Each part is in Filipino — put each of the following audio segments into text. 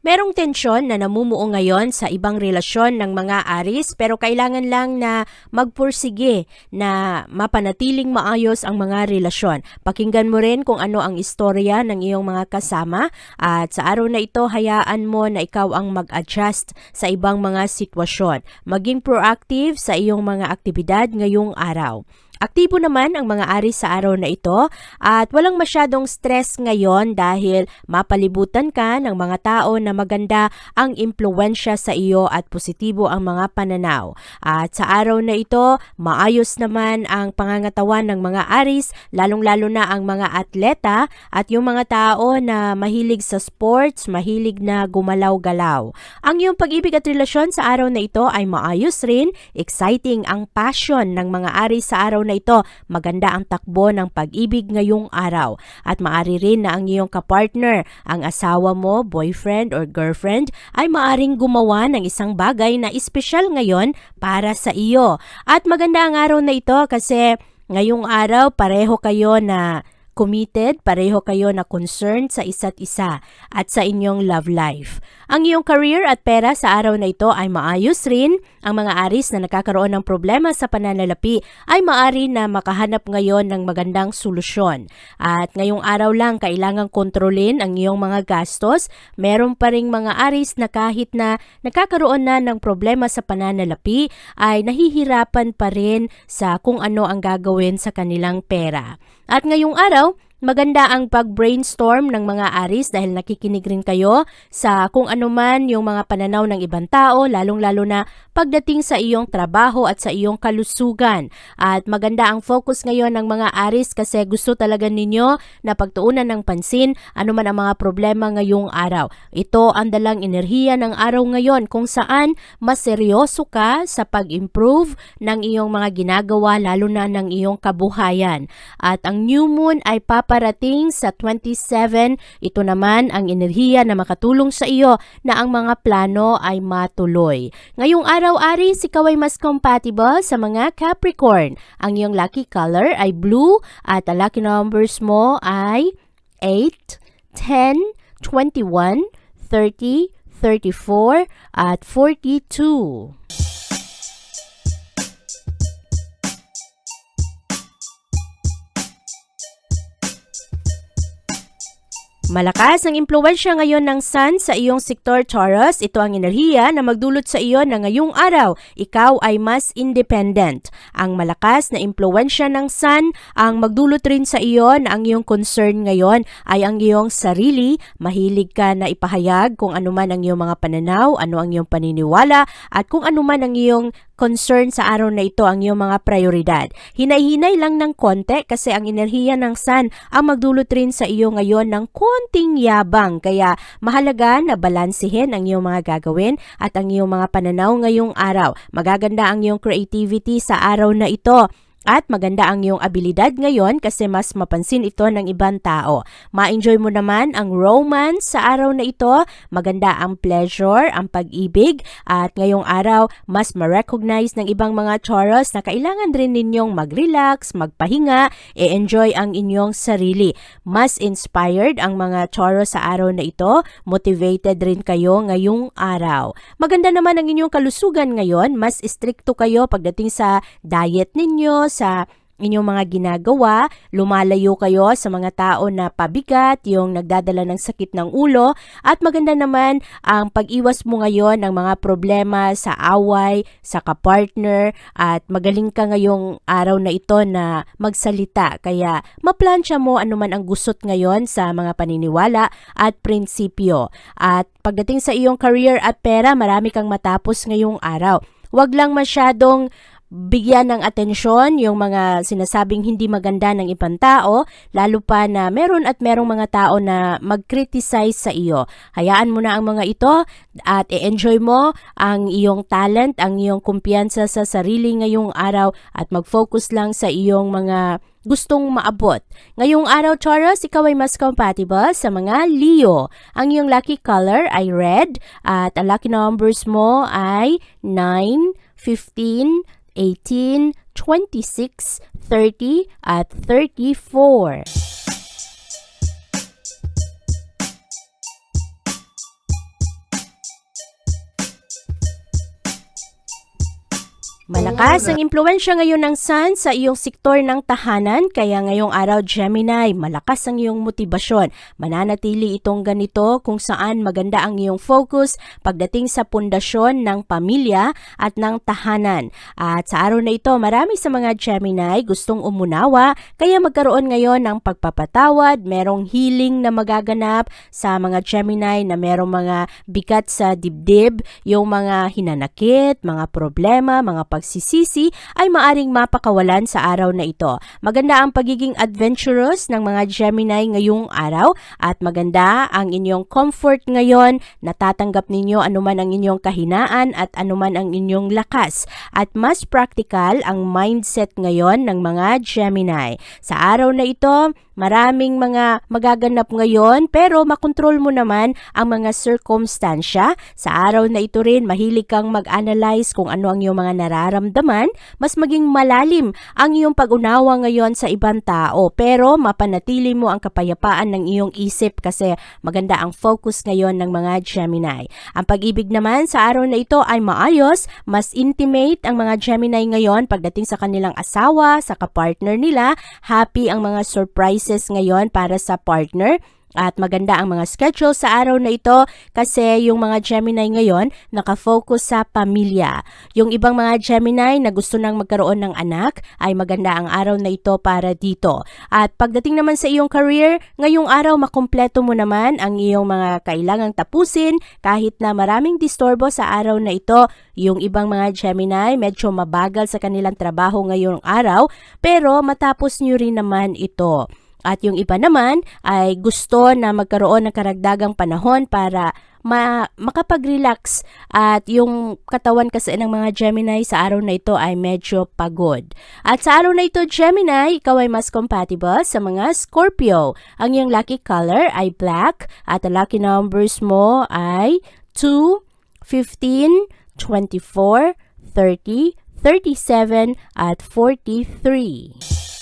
Merong tensyon na namumuo ngayon sa ibang relasyon ng mga aris pero kailangan lang na magpursige na mapanatiling maayos ang mga relasyon. Pakinggan mo rin kung ano ang istorya ng iyong mga kasama at sa araw na ito hayaan mo na ikaw ang mag-adjust sa ibang mga sitwasyon. Maging proactive sa iyong mga aktibidad ngayong araw. Aktibo naman ang mga ari sa araw na ito at walang masyadong stress ngayon dahil mapalibutan ka ng mga tao na maganda ang impluensya sa iyo at positibo ang mga pananaw. At sa araw na ito, maayos naman ang pangangatawan ng mga aris, lalong-lalo na ang mga atleta at yung mga tao na mahilig sa sports, mahilig na gumalaw-galaw. Ang iyong pag-ibig at relasyon sa araw na ito ay maayos rin, exciting ang passion ng mga ari sa araw ito. Maganda ang takbo ng pag-ibig ngayong araw. At maari rin na ang iyong kapartner, ang asawa mo, boyfriend or girlfriend, ay maaring gumawa ng isang bagay na espesyal ngayon para sa iyo. At maganda ang araw na ito kasi ngayong araw pareho kayo na committed, pareho kayo na concerned sa isa't isa at sa inyong love life. Ang iyong career at pera sa araw na ito ay maayos rin. Ang mga aris na nakakaroon ng problema sa pananalapi ay maari na makahanap ngayon ng magandang solusyon. At ngayong araw lang kailangang kontrolin ang iyong mga gastos. Meron pa ring mga aris na kahit na nakakaroon na ng problema sa pananalapi ay nahihirapan pa rin sa kung ano ang gagawin sa kanilang pera. At ngayong araw, Maganda ang pag-brainstorm ng mga aris dahil nakikinig rin kayo sa kung ano man yung mga pananaw ng ibang tao, lalong-lalo na pagdating sa iyong trabaho at sa iyong kalusugan. At maganda ang focus ngayon ng mga aris kasi gusto talaga ninyo na pagtuunan ng pansin ano man ang mga problema ngayong araw. Ito ang dalang enerhiya ng araw ngayon kung saan mas seryoso ka sa pag-improve ng iyong mga ginagawa lalo na ng iyong kabuhayan. At ang new moon ay paparating sa 27. Ito naman ang enerhiya na makatulong sa iyo na ang mga plano ay matuloy. Ngayong araw, Aris, ikaw ay mas compatible sa mga Capricorn. Ang iyong lucky color ay blue at ang lucky numbers mo ay 8, 10, 21, 30, 34 at 42. Malakas ang impluensya ngayon ng Sun sa iyong sektor Taurus. Ito ang enerhiya na magdulot sa iyo na ngayong araw, ikaw ay mas independent. Ang malakas na impluensya ng Sun ang magdulot rin sa iyo na ang iyong concern ngayon ay ang iyong sarili. Mahilig ka na ipahayag kung ano man ang iyong mga pananaw, ano ang iyong paniniwala, at kung ano man ang iyong concern sa araw na ito ang iyong mga prioridad. Hinay-hinay lang ng konti kasi ang enerhiya ng sun ang magdulot rin sa iyo ngayon ng konting yabang. Kaya mahalaga na balansehin ang iyong mga gagawin at ang iyong mga pananaw ngayong araw. Magaganda ang iyong creativity sa araw na ito. At maganda ang iyong abilidad ngayon kasi mas mapansin ito ng ibang tao. Ma-enjoy mo naman ang romance sa araw na ito. Maganda ang pleasure, ang pag-ibig. At ngayong araw, mas ma-recognize ng ibang mga Taurus na kailangan rin ninyong mag-relax, magpahinga, e-enjoy ang inyong sarili. Mas inspired ang mga Taurus sa araw na ito. Motivated rin kayo ngayong araw. Maganda naman ang inyong kalusugan ngayon. Mas stricto kayo pagdating sa diet ninyo, sa inyong mga ginagawa, lumalayo kayo sa mga tao na pabigat, yung nagdadala ng sakit ng ulo, at maganda naman ang pag-iwas mo ngayon ng mga problema sa away, sa kapartner, at magaling ka ngayong araw na ito na magsalita. Kaya maplansya mo anuman ang gusot ngayon sa mga paniniwala at prinsipyo. At pagdating sa iyong career at pera, marami kang matapos ngayong araw. Huwag lang masyadong bigyan ng atensyon yung mga sinasabing hindi maganda ng ibang tao, lalo pa na meron at merong mga tao na mag-criticize sa iyo. Hayaan mo na ang mga ito at i-enjoy mo ang iyong talent, ang iyong kumpiyansa sa sarili ngayong araw at mag-focus lang sa iyong mga gustong maabot. Ngayong araw, Taurus, ikaw ay mas compatible sa mga Leo. Ang iyong lucky color ay red at ang lucky numbers mo ay 9, 15, 18, 26, 30, at 34. Malakas ang impluensya ngayon ng Sun sa iyong sektor ng tahanan, kaya ngayong araw Gemini, malakas ang iyong motibasyon. Mananatili itong ganito kung saan maganda ang iyong focus pagdating sa pundasyon ng pamilya at ng tahanan. At sa araw na ito, marami sa mga Gemini gustong umunawa, kaya magkaroon ngayon ng pagpapatawad, merong healing na magaganap sa mga Gemini na merong mga bigat sa dibdib, yung mga hinanakit, mga problema, mga pagsisisi ay maaring mapakawalan sa araw na ito. Maganda ang pagiging adventurous ng mga Gemini ngayong araw at maganda ang inyong comfort ngayon. Natatanggap ninyo anuman ang inyong kahinaan at anuman ang inyong lakas. At mas practical ang mindset ngayon ng mga Gemini. Sa araw na ito, maraming mga magaganap ngayon pero makontrol mo naman ang mga circumstansya. Sa araw na ito rin, mahilig kang mag-analyze kung ano ang iyong mga nararamdaman, mas maging malalim ang iyong pag-unawa ngayon sa ibang tao. Pero mapanatili mo ang kapayapaan ng iyong isip kasi maganda ang focus ngayon ng mga Gemini. Ang pag-ibig naman sa araw na ito ay maayos, mas intimate ang mga Gemini ngayon pagdating sa kanilang asawa, sa kapartner nila. Happy ang mga surprises ngayon para sa partner. At maganda ang mga schedule sa araw na ito kasi yung mga Gemini ngayon nakafocus sa pamilya. Yung ibang mga Gemini na gusto nang magkaroon ng anak ay maganda ang araw na ito para dito. At pagdating naman sa iyong career, ngayong araw makumpleto mo naman ang iyong mga kailangang tapusin kahit na maraming disturbo sa araw na ito. Yung ibang mga Gemini medyo mabagal sa kanilang trabaho ngayong araw pero matapos nyo rin naman ito. At yung iba naman ay gusto na magkaroon ng karagdagang panahon para ma- makapag-relax at yung katawan kasi ng mga Gemini sa araw na ito ay medyo pagod. At sa araw na ito, Gemini, ikaw ay mas compatible sa mga Scorpio. Ang iyong lucky color ay black at ang lucky numbers mo ay 2, 15, 24, 30, 37 at 43.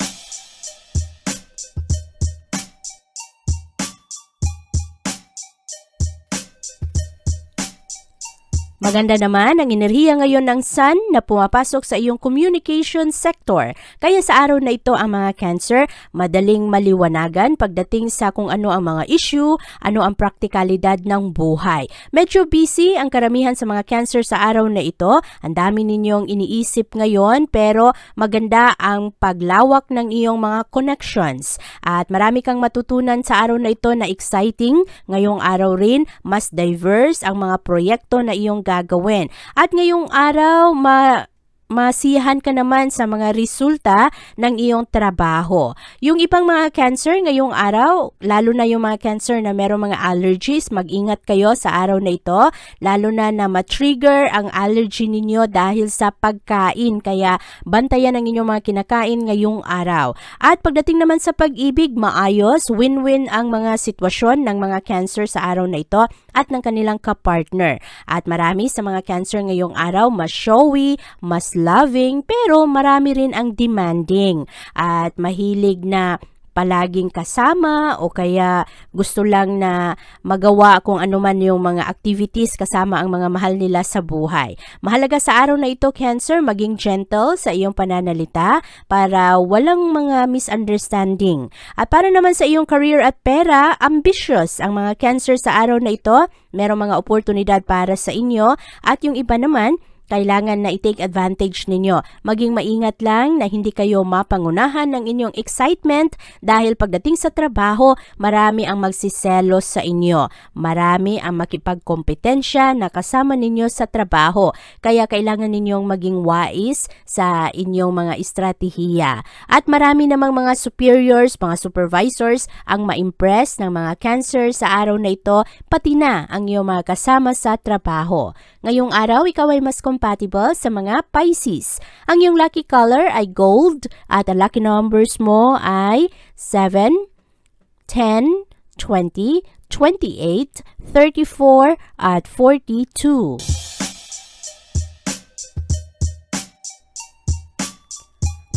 Maganda naman ang enerhiya ngayon ng Sun na pumapasok sa iyong communication sector. Kaya sa araw na ito ang mga Cancer, madaling maliwanagan pagdating sa kung ano ang mga issue, ano ang praktikalidad ng buhay. Medyo busy ang karamihan sa mga Cancer sa araw na ito. Ang dami ninyong iniisip ngayon pero maganda ang paglawak ng iyong mga connections. At marami kang matutunan sa araw na ito na exciting. Ngayong araw rin, mas diverse ang mga proyekto na iyong gagawin. At ngayong araw, ma masiyahan ka naman sa mga resulta ng iyong trabaho. Yung ibang mga cancer ngayong araw, lalo na yung mga cancer na merong mga allergies, mag-ingat kayo sa araw na ito, lalo na na ma-trigger ang allergy ninyo dahil sa pagkain. Kaya bantayan ang inyong mga kinakain ngayong araw. At pagdating naman sa pag-ibig, maayos, win-win ang mga sitwasyon ng mga cancer sa araw na ito at ng kanilang kapartner. At marami sa mga cancer ngayong araw, mas showy, mas loving, pero marami rin ang demanding at mahilig na palaging kasama o kaya gusto lang na magawa kung ano man yung mga activities kasama ang mga mahal nila sa buhay. Mahalaga sa araw na ito, Cancer, maging gentle sa iyong pananalita para walang mga misunderstanding. At para naman sa iyong career at pera, ambitious ang mga Cancer sa araw na ito. Merong mga oportunidad para sa inyo at yung iba naman, kailangan na i-take advantage ninyo. Maging maingat lang na hindi kayo mapangunahan ng inyong excitement dahil pagdating sa trabaho, marami ang magsiselos sa inyo. Marami ang makipagkompetensya na kasama ninyo sa trabaho. Kaya kailangan ninyong maging wais sa inyong mga estratehiya. At marami namang mga superiors, mga supervisors ang ma-impress ng mga cancer sa araw na ito, pati na ang iyong mga kasama sa trabaho. Ngayong araw, ikaw ay mas compatible sa mga Pisces. Ang iyong lucky color ay gold at ang lucky numbers mo ay 7, 10, 20, 28, 34 at 42.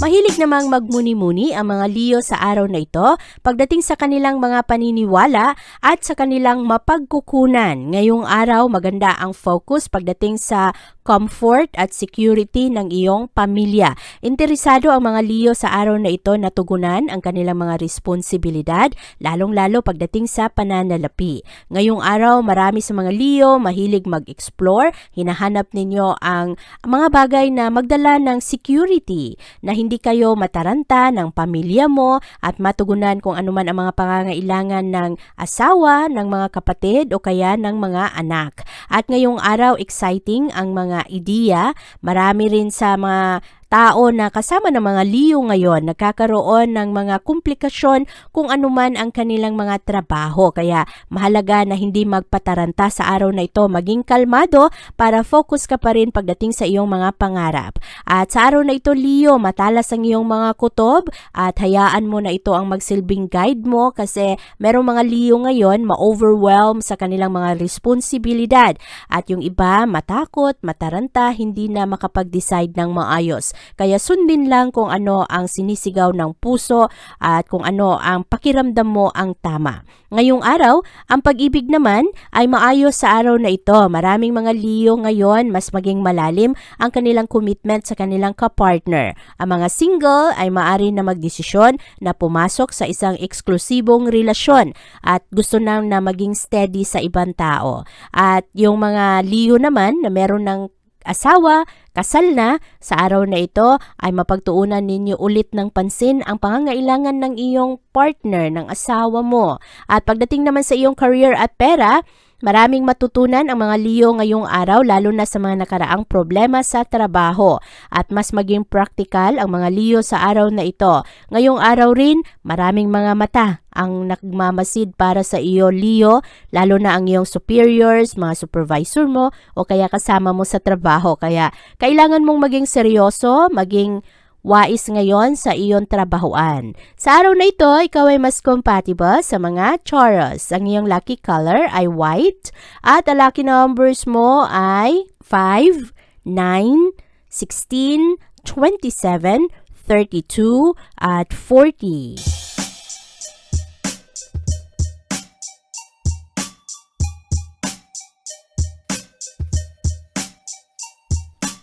Mahilig namang magmuni-muni ang mga Leo sa araw na ito pagdating sa kanilang mga paniniwala at sa kanilang mapagkukunan. Ngayong araw, maganda ang focus pagdating sa comfort at security ng iyong pamilya. Interesado ang mga Leo sa araw na ito na tugunan ang kanilang mga responsibilidad, lalong-lalo pagdating sa pananalapi. Ngayong araw, marami sa mga Leo mahilig mag-explore, hinahanap ninyo ang mga bagay na magdala ng security na hindi kayo mataranta ng pamilya mo at matugunan kung anuman ang mga pangangailangan ng asawa, ng mga kapatid o kaya ng mga anak. At ngayong araw, exciting ang mga ideya. Marami rin sa mga tao na kasama ng mga liyo ngayon nagkakaroon ng mga komplikasyon kung anuman ang kanilang mga trabaho. Kaya mahalaga na hindi magpataranta sa araw na ito, maging kalmado para focus ka pa rin pagdating sa iyong mga pangarap. At sa araw na ito, Leo, matalas ang iyong mga kutob at hayaan mo na ito ang magsilbing guide mo kasi merong mga Leo ngayon ma-overwhelm sa kanilang mga responsibilidad at yung iba matakot, mataranta, hindi na makapag-decide ng maayos. Kaya sundin lang kung ano ang sinisigaw ng puso at kung ano ang pakiramdam mo ang tama. Ngayong araw, ang pag-ibig naman ay maayos sa araw na ito. Maraming mga Leo ngayon mas maging malalim ang kanilang commitment sa kanilang kapartner. Ang mga single ay maari na magdesisyon na pumasok sa isang eksklusibong relasyon at gusto nang na maging steady sa ibang tao. At yung mga Leo naman na meron ng asawa, kasal na, sa araw na ito ay mapagtuunan ninyo ulit ng pansin ang pangangailangan ng iyong partner, ng asawa mo. At pagdating naman sa iyong career at pera, Maraming matutunan ang mga Leo ngayong araw lalo na sa mga nakaraang problema sa trabaho at mas maging practical ang mga Leo sa araw na ito. Ngayong araw rin, maraming mga mata ang nagmamasid para sa iyo Leo, lalo na ang iyong superiors, mga supervisor mo o kaya kasama mo sa trabaho. Kaya kailangan mong maging seryoso, maging wais ngayon sa iyong trabahuan. Sa araw na ito, ikaw ay mas compatible sa mga Taurus. Ang iyong lucky color ay white at ang lucky numbers mo ay 5, 9, 16, 27, 32 at 40.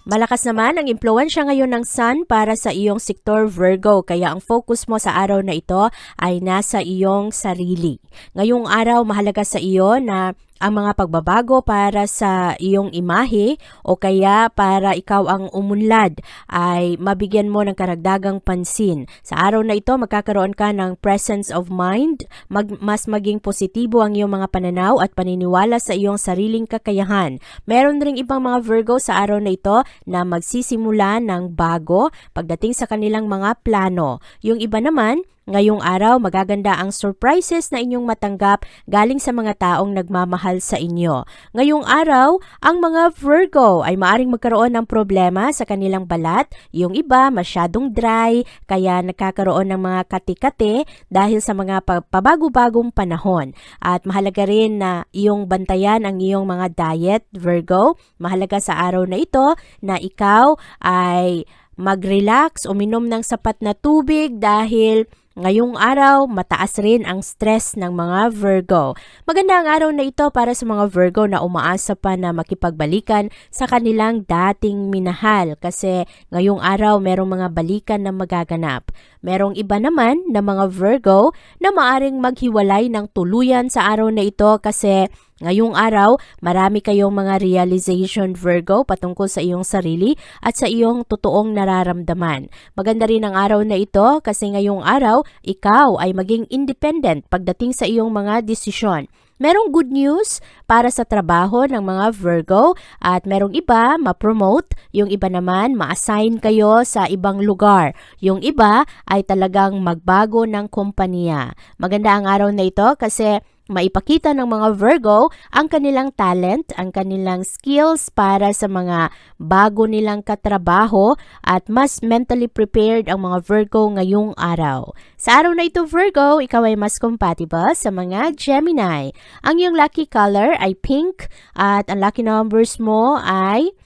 Malakas naman ang impluensya ngayon ng Sun para sa iyong sektor Virgo kaya ang focus mo sa araw na ito ay nasa iyong sarili. Ngayong araw mahalaga sa iyo na ang mga pagbabago para sa iyong imahe o kaya para ikaw ang umunlad ay mabigyan mo ng karagdagang pansin. Sa araw na ito, magkakaroon ka ng presence of mind, mag, mas maging positibo ang iyong mga pananaw at paniniwala sa iyong sariling kakayahan. Meron ring ibang mga Virgo sa araw na ito na magsisimula ng bago pagdating sa kanilang mga plano. Yung iba naman, Ngayong araw, magaganda ang surprises na inyong matanggap galing sa mga taong nagmamahal sa inyo. Ngayong araw, ang mga Virgo ay maaring magkaroon ng problema sa kanilang balat. Yung iba, masyadong dry, kaya nagkakaroon ng mga kati-kati dahil sa mga pabago-bagong panahon. At mahalaga rin na iyong bantayan ang iyong mga diet, Virgo. Mahalaga sa araw na ito na ikaw ay mag-relax, uminom ng sapat na tubig dahil ngayong araw mataas rin ang stress ng mga Virgo. Maganda ang araw na ito para sa mga Virgo na umaasa pa na makipagbalikan sa kanilang dating minahal kasi ngayong araw merong mga balikan na magaganap. Merong iba naman na mga Virgo na maaring maghiwalay ng tuluyan sa araw na ito kasi Ngayong araw, marami kayong mga realization Virgo patungkol sa iyong sarili at sa iyong totoong nararamdaman. Maganda rin ang araw na ito kasi ngayong araw, ikaw ay maging independent pagdating sa iyong mga desisyon. Merong good news para sa trabaho ng mga Virgo at merong iba ma-promote, yung iba naman ma-assign kayo sa ibang lugar. Yung iba ay talagang magbago ng kumpanya. Maganda ang araw na ito kasi maipakita ng mga Virgo ang kanilang talent, ang kanilang skills para sa mga bago nilang katrabaho at mas mentally prepared ang mga Virgo ngayong araw. Sa araw na ito Virgo, ikaw ay mas compatible sa mga Gemini. Ang iyong lucky color ay pink at ang lucky numbers mo ay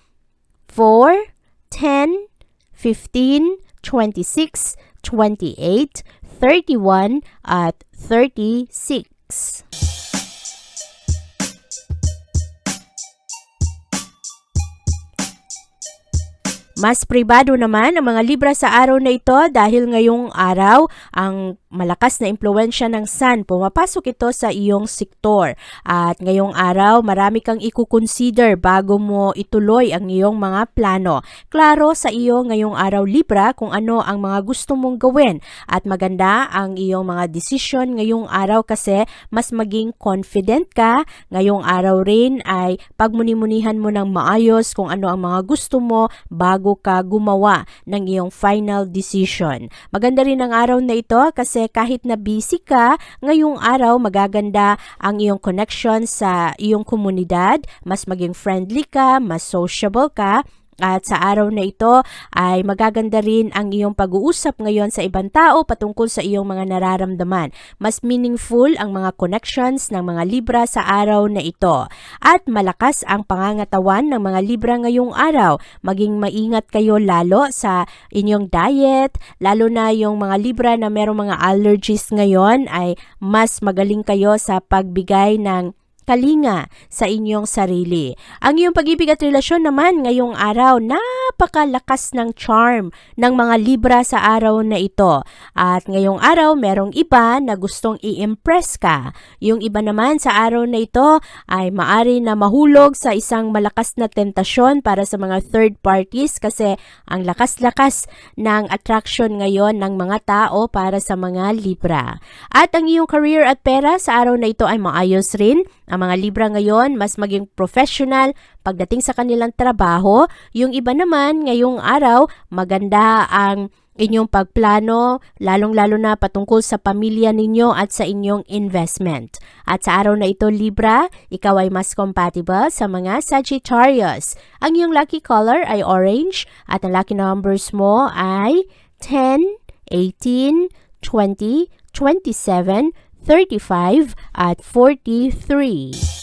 4, 10, 15, 26, 28, 31 at 36. Mas pribado naman ang mga Libra sa araw na ito dahil ngayong araw ang malakas na impluensya ng Sun pumapasok ito sa iyong sektor. At ngayong araw marami kang ikukonsider bago mo ituloy ang iyong mga plano. Klaro sa iyo ngayong araw Libra kung ano ang mga gusto mong gawin at maganda ang iyong mga desisyon ngayong araw kasi mas maging confident ka. Ngayong araw rin ay pagmunimunihan mo ng maayos kung ano ang mga gusto mo bago ka gumawa ng iyong final decision. Maganda rin ang araw na ito kasi kahit na busy ka, ngayong araw magaganda ang iyong connection sa iyong komunidad, mas maging friendly ka, mas sociable ka, at sa araw na ito ay magaganda rin ang iyong pag-uusap ngayon sa ibang tao patungkol sa iyong mga nararamdaman. Mas meaningful ang mga connections ng mga Libra sa araw na ito. At malakas ang pangangatawan ng mga Libra ngayong araw. Maging maingat kayo lalo sa inyong diet, lalo na yung mga Libra na merong mga allergies ngayon ay mas magaling kayo sa pagbigay ng kalinga sa inyong sarili. Ang iyong pag-ibig at relasyon naman ngayong araw, napakalakas ng charm ng mga Libra sa araw na ito. At ngayong araw, merong iba na gustong i-impress ka. Yung iba naman sa araw na ito ay maari na mahulog sa isang malakas na tentasyon para sa mga third parties kasi ang lakas-lakas ng attraction ngayon ng mga tao para sa mga Libra. At ang iyong career at pera sa araw na ito ay maayos rin. Ang mga Libra ngayon mas maging professional pagdating sa kanilang trabaho. Yung iba naman ngayong araw maganda ang inyong pagplano, lalong-lalo na patungkol sa pamilya ninyo at sa inyong investment. At sa araw na ito, Libra, ikaw ay mas compatible sa mga Sagittarius. Ang iyong lucky color ay orange at ang lucky numbers mo ay 10, 18, 20, 27, 35 at 43.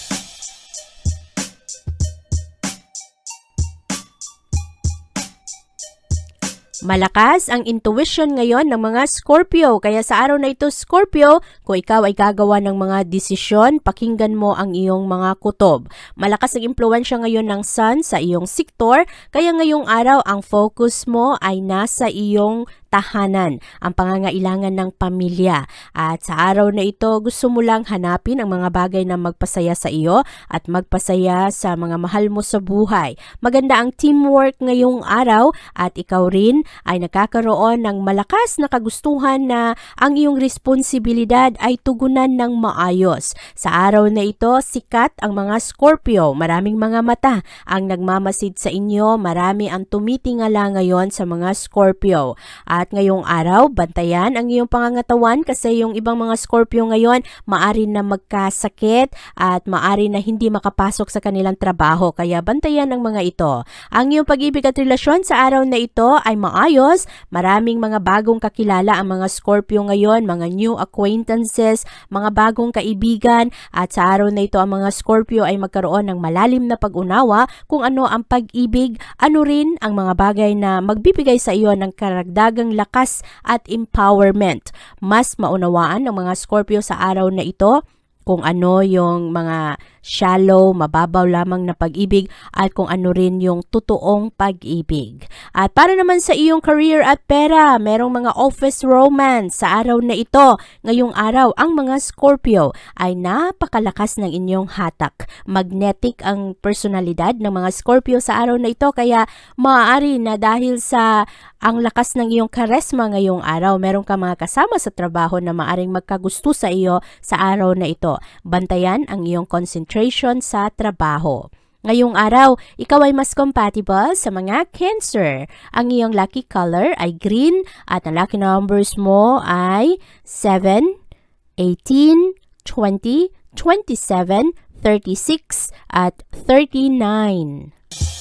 Malakas ang intuition ngayon ng mga Scorpio. Kaya sa araw na ito, Scorpio, kung ikaw ay gagawa ng mga desisyon, pakinggan mo ang iyong mga kutob. Malakas ang impluensya ngayon ng Sun sa iyong sektor. Kaya ngayong araw, ang focus mo ay nasa iyong tahanan, ang pangangailangan ng pamilya. At sa araw na ito, gusto mo lang hanapin ang mga bagay na magpasaya sa iyo at magpasaya sa mga mahal mo sa buhay. Maganda ang teamwork ngayong araw at ikaw rin ay nakakaroon ng malakas na kagustuhan na ang iyong responsibilidad ay tugunan ng maayos. Sa araw na ito, sikat ang mga Scorpio. Maraming mga mata ang nagmamasid sa inyo. Marami ang tumitingala ngayon sa mga Scorpio. At ngayong araw, bantayan ang iyong pangangatawan kasi yung ibang mga Scorpio ngayon maari na magkasakit at maari na hindi makapasok sa kanilang trabaho. Kaya bantayan ang mga ito. Ang iyong pag-ibig at relasyon sa araw na ito ay maayos. Maraming mga bagong kakilala ang mga Scorpio ngayon, mga new acquaintances, mga bagong kaibigan at sa araw na ito ang mga Scorpio ay magkaroon ng malalim na pag-unawa kung ano ang pag-ibig, ano rin ang mga bagay na magbibigay sa iyo ng karagdagang ng lakas at empowerment. Mas maunawaan ng mga Scorpio sa araw na ito kung ano yung mga shallow, mababaw lamang na pag-ibig at kung ano rin yung totoong pag-ibig. At para naman sa iyong career at pera, merong mga office romance sa araw na ito. Ngayong araw, ang mga Scorpio ay napakalakas ng inyong hatak. Magnetic ang personalidad ng mga Scorpio sa araw na ito kaya maaari na dahil sa ang lakas ng iyong karesma ngayong araw, meron ka mga kasama sa trabaho na maaring magkagusto sa iyo sa araw na ito. Bantayan ang iyong concentration sa trabaho. Ngayong araw, ikaw ay mas compatible sa mga Cancer. Ang iyong lucky color ay green at ang lucky numbers mo ay 7, 18, 20, 27, 36 at 39.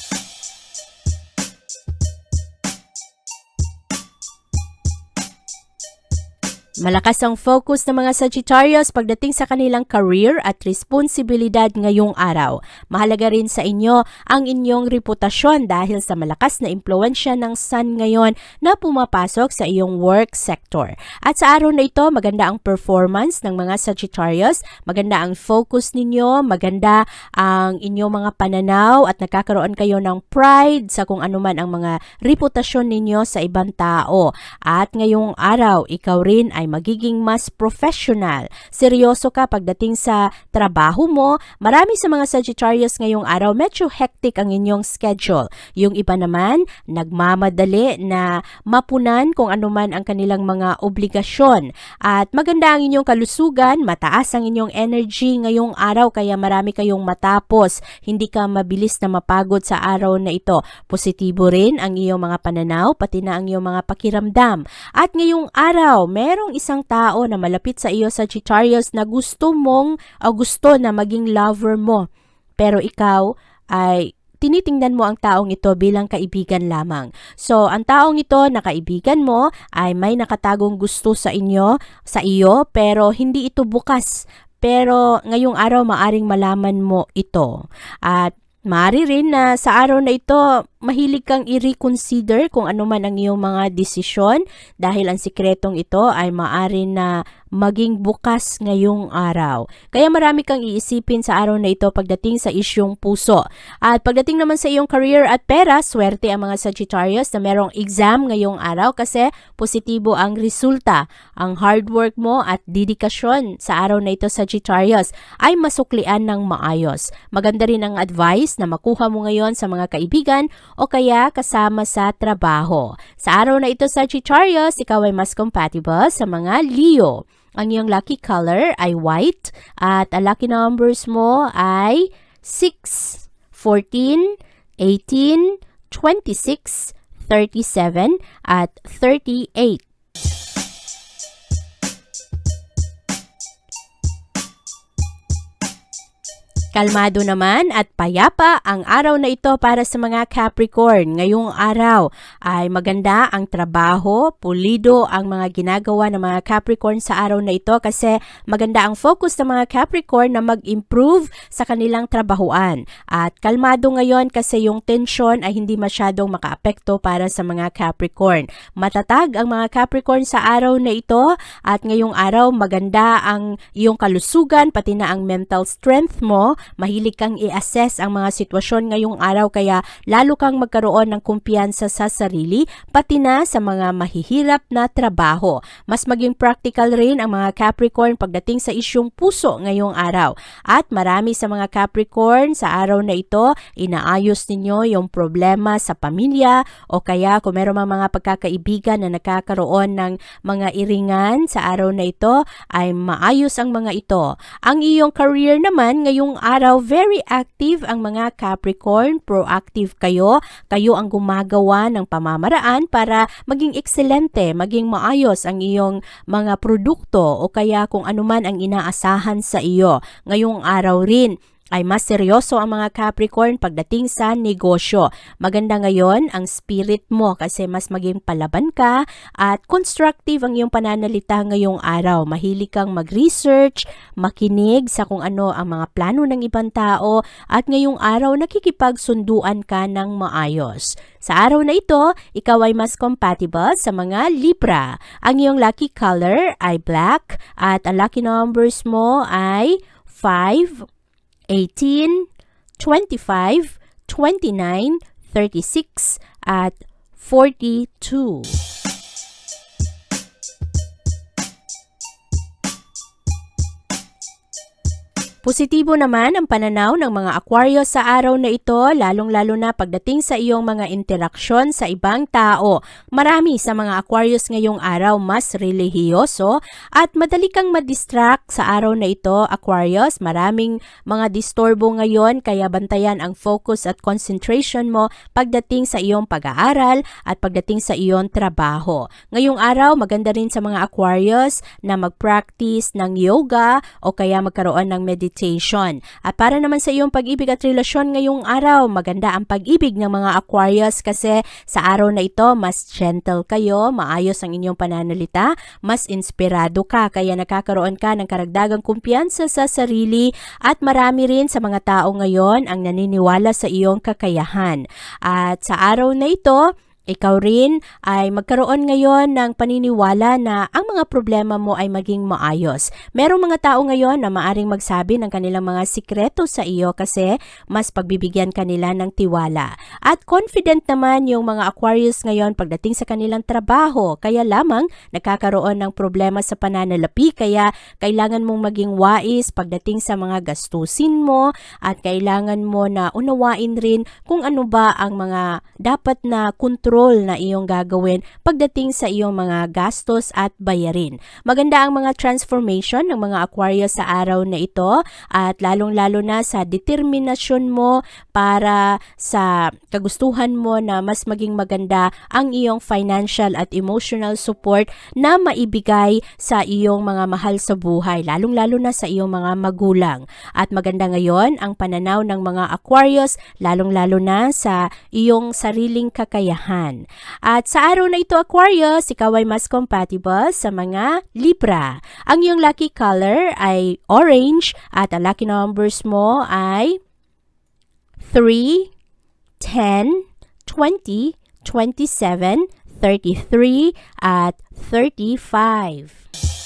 Malakas ang focus ng mga Sagittarius pagdating sa kanilang career at responsibilidad ngayong araw. Mahalaga rin sa inyo ang inyong reputasyon dahil sa malakas na impluensya ng Sun ngayon na pumapasok sa iyong work sector. At sa araw na ito, maganda ang performance ng mga Sagittarius, maganda ang focus ninyo, maganda ang inyong mga pananaw at nakakaroon kayo ng pride sa kung anuman ang mga reputasyon ninyo sa ibang tao. At ngayong araw, ikaw rin ay magiging mas professional. Seryoso ka pagdating sa trabaho mo. Marami sa mga Sagittarius ngayong araw, medyo hectic ang inyong schedule. Yung iba naman, nagmamadali na mapunan kung anuman ang kanilang mga obligasyon. At maganda ang inyong kalusugan, mataas ang inyong energy ngayong araw kaya marami kayong matapos. Hindi ka mabilis na mapagod sa araw na ito. Positibo rin ang iyong mga pananaw, pati na ang iyong mga pakiramdam. At ngayong araw, merong isang tao na malapit sa iyo sa Sagittarius na gusto mong o gusto na maging lover mo. Pero ikaw ay tinitingnan mo ang taong ito bilang kaibigan lamang. So, ang taong ito na kaibigan mo ay may nakatagong gusto sa inyo, sa iyo, pero hindi ito bukas. Pero ngayong araw maaring malaman mo ito. At Maaari rin na sa araw na ito, mahilig kang i-reconsider kung ano man ang iyong mga desisyon dahil ang sikretong ito ay maaari na maging bukas ngayong araw. Kaya marami kang iisipin sa araw na ito pagdating sa isyong puso. At pagdating naman sa iyong career at pera, swerte ang mga Sagittarius na merong exam ngayong araw kasi positibo ang resulta. Ang hard work mo at dedikasyon sa araw na ito Sagittarius ay masuklian ng maayos. Maganda rin ang advice na makuha mo ngayon sa mga kaibigan o kaya kasama sa trabaho. Sa araw na ito Sagittarius, ikaw ay mas compatible sa mga Leo. Ang iyong lucky color ay white at ang lucky numbers mo ay 6, 14, 18, 26, 37 at 38. Kalmado naman at payapa ang araw na ito para sa mga Capricorn. Ngayong araw ay maganda ang trabaho, pulido ang mga ginagawa ng mga Capricorn sa araw na ito kasi maganda ang focus ng mga Capricorn na mag-improve sa kanilang trabahuan. At kalmado ngayon kasi yung tension ay hindi masyadong makaapekto para sa mga Capricorn. Matatag ang mga Capricorn sa araw na ito at ngayong araw maganda ang iyong kalusugan pati na ang mental strength mo mahilig kang i-assess ang mga sitwasyon ngayong araw kaya lalo kang magkaroon ng kumpiyansa sa sarili pati na sa mga mahihirap na trabaho. Mas maging practical rin ang mga Capricorn pagdating sa isyong puso ngayong araw. At marami sa mga Capricorn sa araw na ito, inaayos ninyo yung problema sa pamilya o kaya kung meron mga, pagkakaibigan na nakakaroon ng mga iringan sa araw na ito, ay maayos ang mga ito. Ang iyong career naman ngayong araw, very active ang mga Capricorn, proactive kayo. Kayo ang gumagawa ng pamamaraan para maging ekselente, maging maayos ang iyong mga produkto o kaya kung anuman ang inaasahan sa iyo. Ngayong araw rin, ay mas seryoso ang mga Capricorn pagdating sa negosyo. Maganda ngayon ang spirit mo kasi mas maging palaban ka at constructive ang iyong pananalita ngayong araw. Mahilig kang mag-research, makinig sa kung ano ang mga plano ng ibang tao at ngayong araw nakikipagsunduan ka ng maayos. Sa araw na ito, ikaw ay mas compatible sa mga Libra. Ang iyong lucky color ay black at ang lucky numbers mo ay 5, 18, 25, 29, 36, at 42. Positibo naman ang pananaw ng mga Aquarius sa araw na ito, lalong-lalo na pagdating sa iyong mga interaksyon sa ibang tao. Marami sa mga Aquarius ngayong araw mas relihiyoso at madali kang madistract sa araw na ito, Aquarius. Maraming mga disturbo ngayon kaya bantayan ang focus at concentration mo pagdating sa iyong pag-aaral at pagdating sa iyong trabaho. Ngayong araw, maganda rin sa mga Aquarius na mag-practice ng yoga o kaya magkaroon ng meditation. At para naman sa iyong pag-ibig at relasyon ngayong araw, maganda ang pag-ibig ng mga Aquarius kasi sa araw na ito, mas gentle kayo, maayos ang inyong pananalita, mas inspirado ka, kaya nakakaroon ka ng karagdagang kumpiyansa sa sarili at marami rin sa mga tao ngayon ang naniniwala sa iyong kakayahan. At sa araw na ito, ikaw rin ay magkaroon ngayon ng paniniwala na ang mga problema mo ay maging maayos. Merong mga tao ngayon na maaring magsabi ng kanilang mga sikreto sa iyo kasi mas pagbibigyan kanila ng tiwala. At confident naman yung mga Aquarius ngayon pagdating sa kanilang trabaho. Kaya lamang nagkakaroon ng problema sa pananalapi kaya kailangan mong maging wais pagdating sa mga gastusin mo at kailangan mo na unawain rin kung ano ba ang mga dapat na kontrol na iyong gagawin pagdating sa iyong mga gastos at bayarin. Maganda ang mga transformation ng mga Aquarius sa araw na ito at lalong-lalo na sa determinasyon mo para sa kagustuhan mo na mas maging maganda ang iyong financial at emotional support na maibigay sa iyong mga mahal sa buhay, lalong-lalo na sa iyong mga magulang. At maganda ngayon ang pananaw ng mga Aquarius, lalong-lalo na sa iyong sariling kakayahan. At sa araw na ito, Aquarius, ikaw ay mas compatible sa mga Libra. Ang iyong lucky color ay orange at ang lucky numbers mo ay 3, 10, 20, 27, 33, at 35.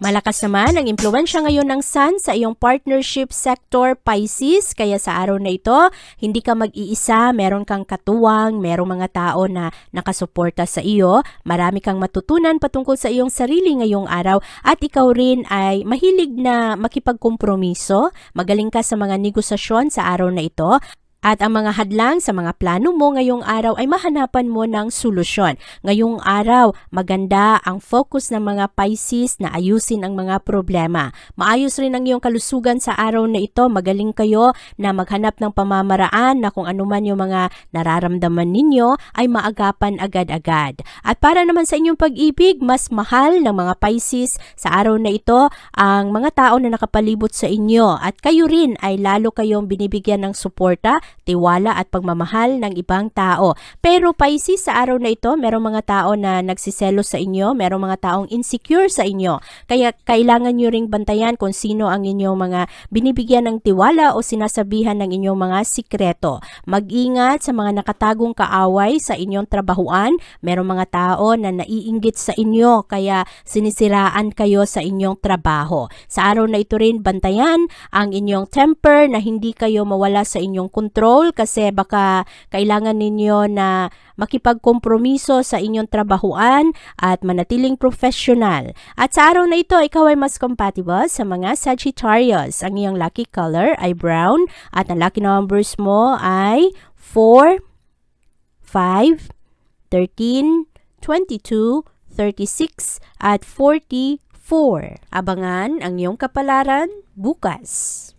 Malakas naman ang impluensya ngayon ng Sun sa iyong partnership sector Pisces. Kaya sa araw na ito hindi ka mag-iisa, meron kang katuwang, merong mga tao na nakasuporta sa iyo, marami kang matutunan patungkol sa iyong sarili ngayong araw. At ikaw rin ay mahilig na makipagkompromiso, magaling ka sa mga negosasyon sa araw na ito at ang mga hadlang sa mga plano mo ngayong araw ay mahanapan mo ng solusyon. Ngayong araw, maganda ang focus ng mga Pisces na ayusin ang mga problema. Maayos rin ang iyong kalusugan sa araw na ito. Magaling kayo na maghanap ng pamamaraan na kung ano man yung mga nararamdaman ninyo ay maagapan agad-agad. At para naman sa inyong pag-ibig, mas mahal ng mga Pisces sa araw na ito ang mga tao na nakapalibot sa inyo. At kayo rin ay lalo kayong binibigyan ng suporta tiwala at pagmamahal ng ibang tao. Pero Pisces, sa araw na ito, merong mga tao na nagsiselo sa inyo, merong mga taong insecure sa inyo. Kaya kailangan nyo ring bantayan kung sino ang inyong mga binibigyan ng tiwala o sinasabihan ng inyong mga sikreto. Mag-ingat sa mga nakatagong kaaway sa inyong trabahuan. Merong mga tao na naiinggit sa inyo kaya sinisiraan kayo sa inyong trabaho. Sa araw na ito rin, bantayan ang inyong temper na hindi kayo mawala sa inyong kontrol control kasi baka kailangan ninyo na makipagkompromiso sa inyong trabahuan at manatiling professional. At sa araw na ito, ikaw ay mas compatible sa mga Sagittarius. Ang iyong lucky color ay brown at ang lucky numbers mo ay 4, 5, 13, 22, 36, at 44. Abangan ang iyong kapalaran bukas.